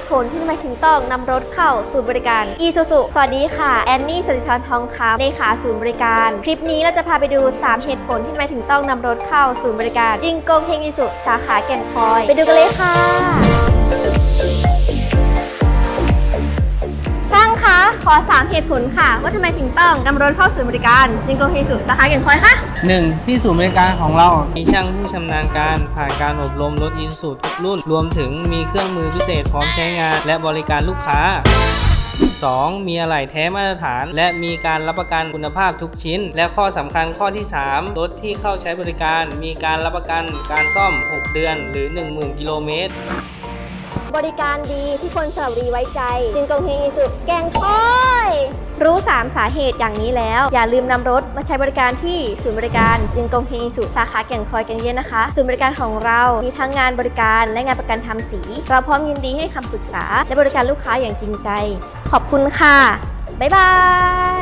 ตุผลที่ทำไมถึงต้องนำรถเข้าศูนย์บริการอีซูซุสวัสดีค่ะ แอนนี่สติธรทองคำเลขาศูนย์บริการ คลิปนี้เราจะพาไปดู 3 เหตุผลที่ทำไมถึงต้องนำรถเข้าศูนย์บริการ จิงโกงเฮงอีสุสาขาแก่นคอย ไปดูกันเลยค่ะ ขอ 3 เหตุผลค่ะ ว่าทำไมถึงต้องนำรถเข้าศูนย์บริการจิงกฮงอีสุสาขาแก่นคอยคะ 1. ที่ศูนย์บริการของเรา มีช่างผู้ชำนาญการผ่านการอบรมรถอีซูทุกรุ่น รวมถึงมีเครื่องมือพิเศษพร้อมใช้งาน และบริการลูกค้า 2. มีอะไหล่แท้มาตรฐาน และมีการรับประกันคุณภาพทุกชิ้น และข้อสำคัญข้อที่ 3 รถที่เข้าใช้บริการ มีการรับประกันการซ่อม 6 เดือน หรือ 10,000 กิโลเมตร บริการดีที่คนสระบุรีไว้ใจจิงกงเฮงอีสุแกงค่อยรู้ 3 สาเหตุอย่างนี้แล้ว อย่าลืมนำรถมาใช้บริการที่ศูนย์บริการจิงกงเฮงอีสุสาขาแก่งคอยกันเยอะนะคะ ศูนย์บริการของเรามีทั้งงานบริการและงานประกันทำสี เราพร้อมยินดีให้คำปรึกษา และบริการลูกค้าอย่างจริงใจ ขอบคุณค่ะ บ๊ายบาย